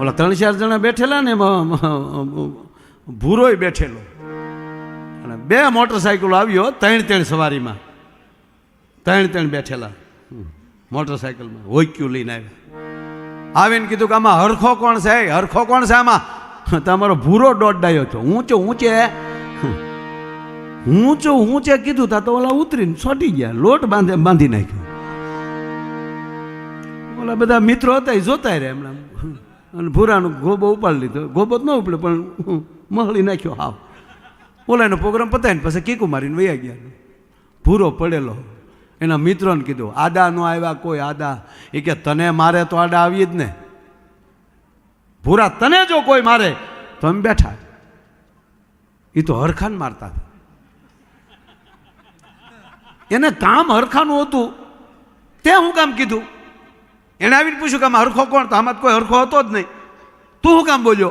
ઓલા ત્રણ ચાર જણા બેઠેલા ને ભૂરોય બેઠેલો. અને બે મોટરસાઇકલો આવ્યો, ત્રણ ત્રણ સવારીમાં. ત્રણ ત્રણ બેઠેલા. મોટરસાઇકલમાં હોઈક્યું લઈને આવ્યા. આવીને કીધું કે આમાં હરખો કોણ છે? હરખો કોણ છે આમાં? તમારો ભૂરો દોડાયો છો. ઊંચો ઊંચે ઊંચો ઊંચે કીધું, તા તો ઓલા ઉતરીને છોટી ગયા. લોટ બાંધે, બાંધી નાખ્યો. ઓલા બધા મિત્રો હતા, એ જોતા રહ્યા એમણે અને ભૂરાનો ગોબો ઉપાડી લીધો. ગોબો ન ઉપડ્યો, પણ મહળી નાખ્યો હાવ. ઓલાનો પ્રોગ્રામ પતાવીને પછી કીકું મારીને વયા ગયા. ભૂરો પડેલો. એના મિત્રોને કીધું, આદા નો આવ્યા કોઈ આદા. એ કે, તને મારે તો આડા આવી જ ને. ભૂરા, તને જો કોઈ મારે. તો એમ બેઠા. એ તો હરખાન મારતા એને કામ હરખાનું હતું. તે હું કામ કીધું? એણે આવીને પૂછ્યું કે આમાં હરખો કોણ? તો આમાં કોઈ હરખો હતો જ નહીં. તું શું કામ બોલ્યો?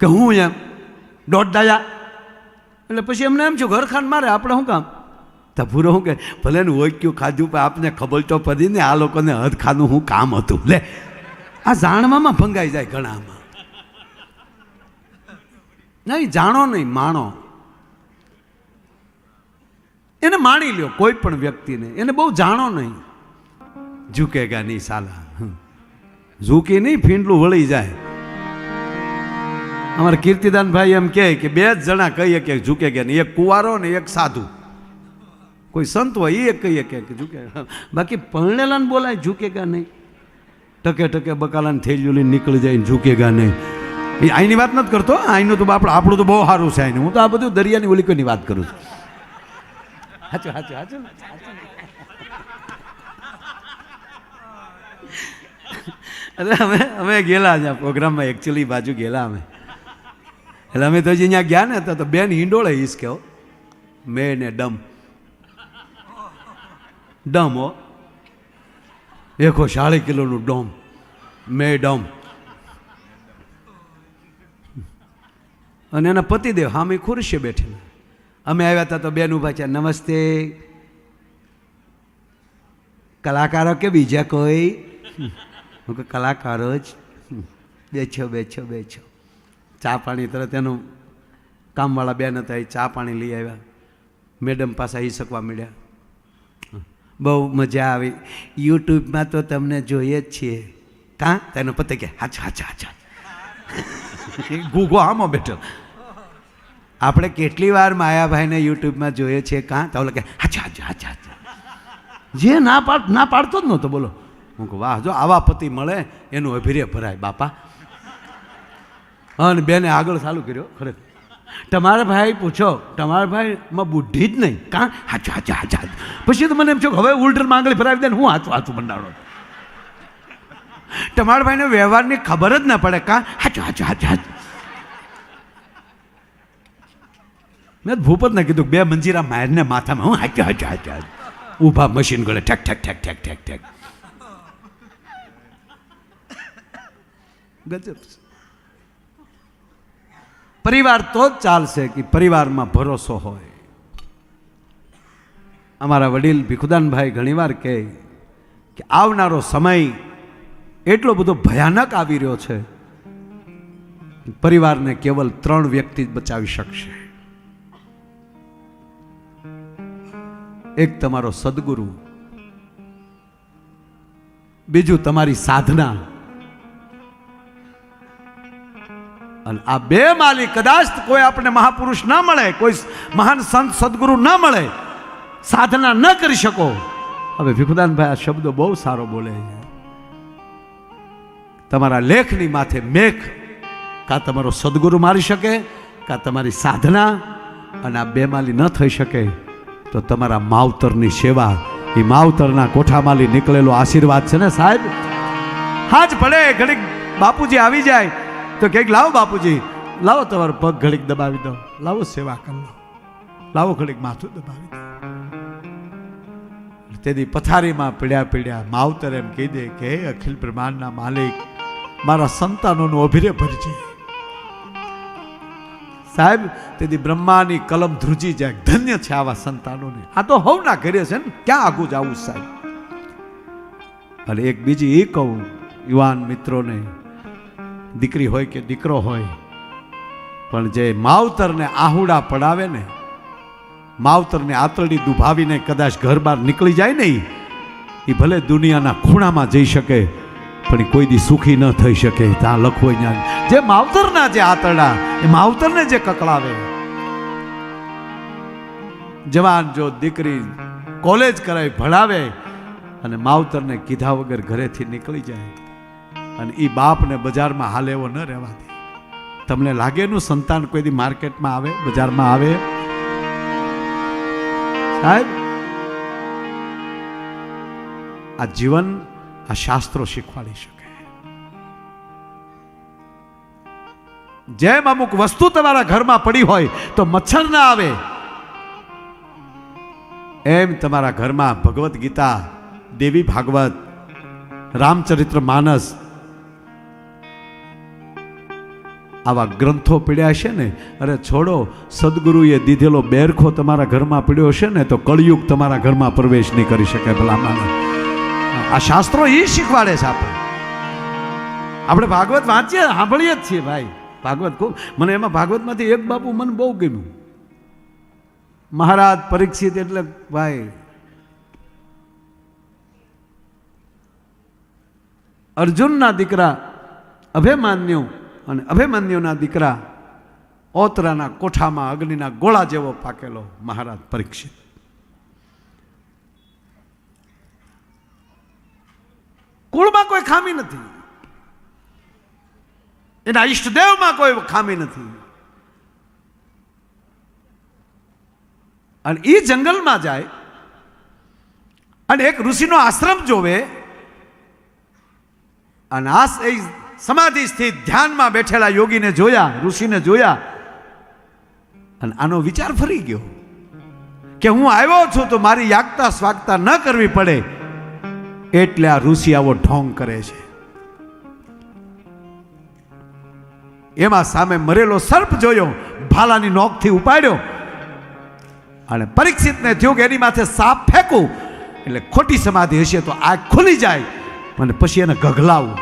કે હું એમ. દોઢ ડાયા એટલે પછી એમને એમ છું ઘરખાન મારે, આપણે શું કામ? તો ભૂરો શું કે ભલે ને ઓક્યું કયું ખાધું, પણ આપને ખબર તો પડી ને આ લોકોને હદખાનું શું કામ હતું. લે. આ જાણવામાં ભંગાઈ જાય ઘણામાં. નહીં, જાણો નહીં, માણો. એને માણી લ્યો કોઈ પણ વ્યક્તિને. એને બહુ જાણો નહીં. ઝૂકેગા નહીં સાલા. ઝૂકી નહીં, ફીંડલું વળી જાય. અમારા કીર્તિદાન ભાઈ એમ કહે કે બે જ જણા કહીએ કે ઝૂકે ગયા નહીં. એક કુવારો ને એક સાધુ. કોઈ સંત હોય એ એક કહીએ કે ઝૂકે બાકી પરણેલાને બોલાય ઝૂકેગા નહીં. ટકે ટકે બકાલાને થેલ્યું લઈને નીકળી જાય ઝૂકેગા નહીં. એ અહીંની વાત નથી કરતો અહીંનું તો આપણે આપણું તો બહુ સારું છે અહીંનું હું તો આ બધું દરિયાની ઓલી કોઈની વાત કરું છું. સાચું સાચું સાચું અરે અમે અમે ગયેલા ત્યાં પ્રોગ્રામમાં એકચ્યુઅલી બાજુ ગયેલા અમે. એટલે અમે તો હજી અહીંયા ગયા ને, તો બેન હિંડોળે ઈસ કહો મે ને ડમ. ડમ હો. એકો સાડી કિલોનું ડોમ. મે ડમ. અને એના પતિદેવ હામે ખુરશી બેઠેલા. અમે આવ્યા હતા તો બેન ઊભા છે નમસ્તે. કલાકારો કે બીજા કોઈ? હું કે કલાકારો જ. બેઠો બેઠો બેઠો. ચા પાણી તરત એનું કામવાળા બેન હતા એ ચા પાણી લઈ આવ્યા. મેડમ પાસે આવી શકવા મળ્યા. બહુ મજા આવી. યુટ્યુબમાં તો તમને જોઈએ જ છીએ. કાં? તેનો પતે કે હાચા હાચા હાચા. ગુગો આમાં બેઠો. આપણે કેટલી વાર માયાભાઈને યુટ્યુબમાં જોઈએ છીએ કાં? તો કે હાચા હાચા હાચા હાચા. જે ના પાડ ના પાડતો જ નહોતો બોલો. હું કહું, વાહ, જો આવા પતિ મળે, એનું અભિર્ય ભરાય, બાપા. અને બેને આગળ ચાલુ કર્યો ખરે તમારા ભાઈ પૂછો, તમારા ભાઈમાં બુદ્ધિ જ નહીં. કાં? હાચા હાચા હાચા પછી તો મને એમ છો હવે ઉલટરમાં માંગણી ફરાવી દે હું હાથું હાથું મંડાણો તમારા ભાઈને વ્યવહારની ખબર જ ના પડે, કાં? હાચું હાચું હાચું હાચું. મેં ભૂપતને કીધું બે મંજીરા મારને માથામાં, હું હાચા, હાચું હાચું હાચું. ઊભા મશીન ગળે ઠેક ઠેક ઠેક ઠેક ઠેક ઠેક. ગજબ છે. પરિવાર તો જ ચાલશે કે પરિવારમાં ભરોસો હોય. અમારા વડીલ ભીખુદાનભાઈ ઘણીવાર કહે કે આવનારો સમય એટલો બધો ભયાનક આવી રહ્યો છે પરિવારને કેવલ ત્રણ વ્યક્તિ જ બચાવી શકશે. એક તમારો સદગુરુ, બીજું તમારી સાધના. અને આ બે માલી કદાચ કોઈ આપણે મહાપુરુષ ન મળે, કોઈ મહાન સંત સદગુરુ ન મળે, સાધના ન કરી શકો. હવે ભીખુદાનભાઈ આ શબ્દો બહુ સારો બોલે છે. તમારા લેખની માથે મેઘ, કાં તમારો સદગુરુ મારી શકે, કાં તમારી સાધના, અને આ બેમાલી ન થઈ શકે, તો તમારા માવતરની સેવા, એ માવતરના કોઠામાલી નીકળેલો આશીર્વાદ છે ને સાહેબ? હાજ પડે ઘડીક બાપુજી આવી જાય તો કંઈક લાવો બાપુજી, લાવો તમારો પગ ઘડીક દબાવી દો લાવો સેવા કરી લાવો ઘડીક માથું દબાવી દો તેથી પથારીમાં પીડ્યા પીડ્યા માવતર એમ કહી દે કે અખિલ બ્રહ્માંડના માલિક, મારા સંતાનોનું અભિરે ભરજે. સાહેબ તેથી બ્રહ્માની કલમ ધ્રુજી જાય ધન્ય છે આવા સંતાનોને. આ તો હવના ઘરે છે ને, ક્યાં આગું જવું સાહેબ? અને એક બીજી એ કહું, યુવાન મિત્રોને દીકરી હોય કે દીકરો હોય, પણ જે માવતરને આહુડા પડાવે ને, માવતરને આતરડી દુભાવીને કદાચ ઘર બહાર નીકળી જાય ને એ ભલે દુનિયાના ખૂણામાં જઈ શકે, પણ કોઈ દી સુખી ન થઈ શકે. ત્યાં લખવો ત્યાં. જે માવતરના જે આતરડા, એ માવતરને જે કકળાવે જવાન જો દીકરી કોલેજ કરાવી ભણાવે અને માવતરને કીધા વગર ઘરેથી નીકળી જાય અને એ બાપને બજારમાં હાલે એવો ન રહેવા દે. તમને લાગે એનું સંતાન કોઈ દી માર્કેટમાં આવે, બજારમાં આવે? સાહેબ, આ જીવન આ શાસ્ત્રો શીખવાડી શકે. જેમ અમુક વસ્તુ તમારા ઘરમાં પડી હોય તો મચ્છર ના આવે, એમ તમારા ઘરમાં ભગવદ્ ગીતા, દેવી ભાગવત, રામચરિત્ર માનસ આવા ગ્રંથો પીડ્યા છે ને, અરે છોડો, સદગુરુએ દીધેલો બેરખો તમારા ઘરમાં પીડ્યો છે ને, તો કળિયુગ તમારા ઘરમાં પ્રવેશ નહીં કરી શકે ભલામાં આ શાસ્ત્રો એ શીખવાડે છે આપણે. આપણે ભાગવત વાંચીએ, સાંભળીએ જ છીએ ભાઈ. ભાગવત ખૂબ, મને એમાં ભાગવતમાંથી એક બાપુ મને બહુ ગમ્યું. મહારાજ પરીક્ષિત એટલે ભાઈ, અર્જુનના દીકરા અભિમાન્યુ અને અભિમન્યુના દીકરા ઓતરાના કોઠામાં અગ્નિના ગોળા જેવો પાકેલો મહારાજ પરીક્ષિત. કુળમાં કોઈ ખામી નથી. એના ઈષ્ટદેવમાં કોઈ ખામી નથી. અને એ જંગલમાં જાય અને એક ઋષિનો આશ્રમ જોવે. અને આ સમાધિ સ્થિત ધ્યાનમાં બેઠેલા યોગીને જોયા, ઋષિને જોયા અને આનો વિચાર ફરી ગયો કે હું આવ્યો છું તો મારી યાગતા સ્વાગતા ન કરવી પડે એટલે આ ઋષિ આવો ઢોંગ કરે છે. એમાં સામે મરેલો સર્પ જોયો, ભાલાની નોકથી ઉપાડ્યો અને પરીક્ષિતને થયું કે એની માથે સાપ ફેંકું, એટલે ખોટી સમાધિ હશે તો આગ ખુલી જાય અને પછી એને ગગલાવું.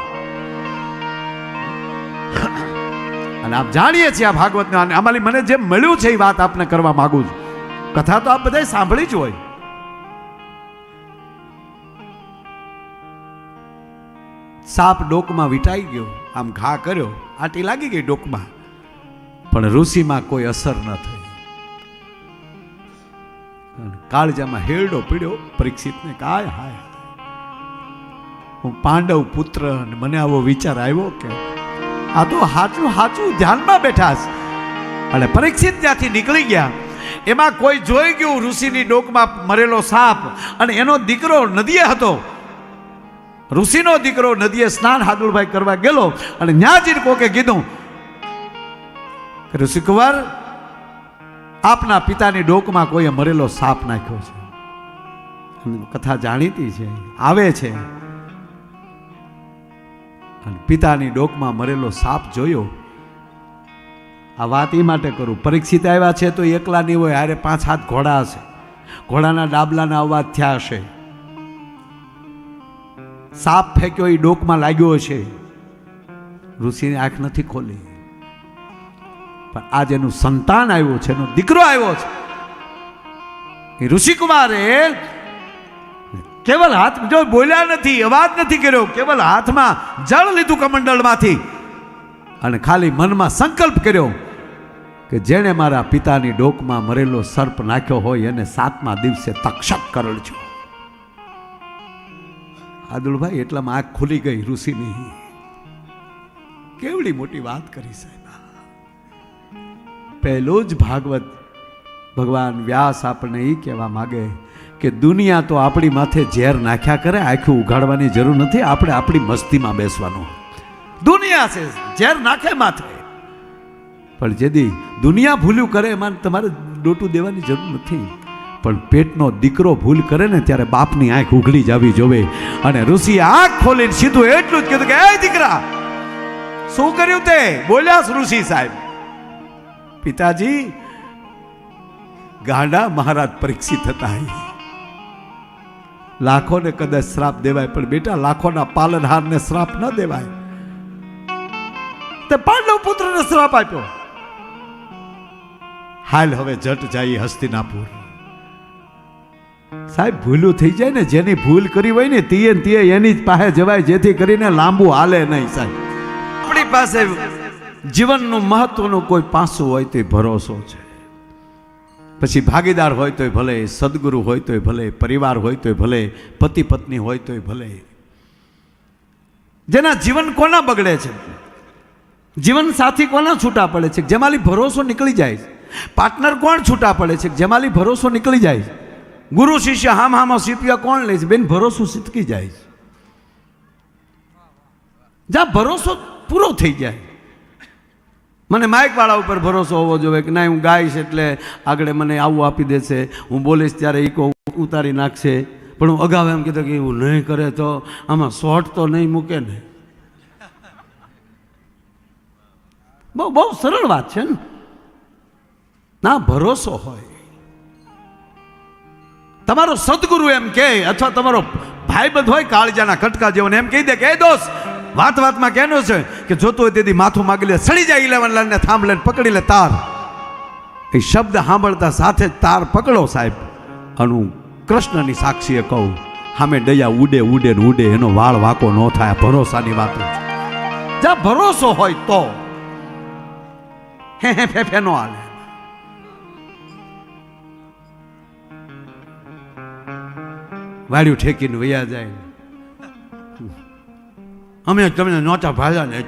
અને આપ જાણીએ છીએ આ ભાગવતના અને અમારી મને જે મળ્યું છે એ વાત આપને કરવા માંગુ છું. કથા તો આપ બધાય સાંભળી જ હોય. સાપ ડોકમાં વિટાઈ ગયો, આમ ઘા કર્યો, આટી લાગી ગઈ ડોકમાં. પણ ઋષિમાં કોઈ અસર ન થઈ. કાળજામાં હેરડો પીડ્યો, પરીક્ષિતને કાય હાય. હું પાંડવ પુત્ર અને મને આવો વિચાર આવ્યો કે આ તો હાચું હાચું ધ્યાનમાં બેઠા છે. અને પરીક્ષિત ત્યાંથી નીકળી ગયા, એમાં કોઈ જોઈ ગયું ઋષિની ડોકમાં મરેલો સાપ અને એનો દીકરો નદીએ હતો. ઋષિનો દીકરો નદીએ સ્નાન હાદુરભાઈ કરવા ગયેલો અને ન્યાજીને કોકે કીધું ઋષિકુમાર આપના પિતાની ડોકમાં કોઈએ મરેલો સાપ નાખ્યો છે. કથા જાણીતી છે, આવે છે. અને પિતાની ડોકમાં મરેલો સાપ જોયો. આ વાત એ માટે કરું, પરીક્ષિત આવ્યા છે તો એકલા નહીં હોય, હારે પાંચ હાથ ઘોડા હશે. ઘોડાના ડાબલાના અવાજ થયા હશે. સાપ ફેંક્યો, એ ડોકમાં લાગ્યો છે ઋષિની આંખ નથી ખોલી. પણ આજ એનું સંતાન આવ્યું છે, એનો દીકરો આવ્યો છે. એ ઋષિકુમારે કેવલ હાથ જો બોલ્યા નથી, અવાજ નથી કર્યો, કેવલ હાથમાં જળ લીધું કમંડળમાંથી. અને ખાલી મનમાં સંકલ્પ કર્યો કે જેણે મારા પિતાની ડોકમાં મરેલો સર્પ નાખ્યો હોય, એને સાતમા દિવસે તક્ષક કરડજો આદુલભાઈ, એટલામાં આંખ ખુલી ગઈ ઋષિની. કેવડી મોટી વાત કરી સાહેબ પહેલો જ ભાગવત ભગવાન વ્યાસ આપણને એ કહેવા માગે કે દુનિયા તો આપણી માથે ઝેર નાખ્યા કરે, આખું ઉઘાડવાની જરૂર નથી, આપણે આપણી મસ્તીમાં બેસવાનું. દુનિયા છે, ઝેર નાખે માથે. પણ જેદી દુનિયા ભૂલ્યું કરે, એમાં તમારે ડોટું દેવાની જરૂર નથી. પણ પેટનો દીકરો ભૂલ કરે ને, ત્યારે બાપની આંખ ઉઘડી જવી જોવે. અને ઋષિએ આંખ ખોલીને સીધું એટલું જ કીધું કે, એ દીકરા, શું કર્યું તે? બોલ્યા ઋષિ સાહેબ. પિતાજી, ગાંડા મહારાજ પરીક્ષિત હતા. લાખોને કદાચ શ્રાપ દેવાય, પણ બેટા, લાખોના પાલનહારને શ્રાપ ન દેવાય. તે પાંડવ પુત્રને શ્રાપ આપ્યો. હાલ હવે જટ જાય હસ્તિનાપુર. સાહેબ, ભૂલું થઈ જાય ને, જેની ભૂલ કરી હોય ને, તીએ તીએ એની જ પાસે જવાય, જેથી કરીને લાંબુ હાલે નહીં, સાહેબ. આપણી પાસે જીવનનું મહત્વનું કોઈ પાસું હોય તે ભરોસો છે. પછી ભાગીદાર હોય તોય ભલે, સદગુરુ હોય તોય ભલે, પરિવાર હોય તોય ભલે, પતિ પત્ની હોય તોય ભલે. જેના જીવન કોના બગડે છે? જીવન સાથી કોના છૂટા પડે છે? જેમાંથી ભરોસો નીકળી જાય છે. પાર્ટનર કોણ છૂટા પડે છે? જેમાંથી ભરોસો નીકળી જાય છે. ગુરુ, શિષ્ય, હામ, હામાં સીપિયા કોણ લે છે? બેન, ભરોસો સિતકી જાય છે. જ્યાં ભરોસો પૂરો થઈ જાય. મને માઇકવાળા ઉપર ભરોસો હોવો જોઈએ કે ના, હું ગાઈશ એટલે આગળ મને આવું આપી દેશે. હું બોલીશ ત્યારે ઈકો ઉતારી નાખશે. પણ હું અગાઉ એમ કીધું કે એવું નહીં કરે તો આમાં શોર્ટ તો નહીં મૂકે ને. બહુ બહુ સરળ વાત છે ને. ના, ભરોસો હોય. તમારો સદગુરુ એમ કહે, અથવા તમારો ભાઈબંધ હોય કાળજાના કટકા જેવો એમ કહી દે કે, એ દોસ્ત વાત વાતમાં કહેનો છે કે જોતો હોય તેથી માથું માગી લે, સડી જાય ઇલેવન લાઈનને થાંભ લઈને પકડી લે તાર. એ શબ્દ સાંભળતા સાથે જ તાર પકડો સાહેબ. અને હું કૃષ્ણની સાક્ષીએ કહું સામે દયા ઉડે ઉડે ને ઉડે, એનો વાળ વાકો ન થાય, ભરોસાની વાત જ્યાં ભરોસો હોય તો. હે હે, ફે ફે, નો હાલે. વાડ્યું ઠેકીને વૈયા જાય અમે તમને નહોતા ભાલ્યા ને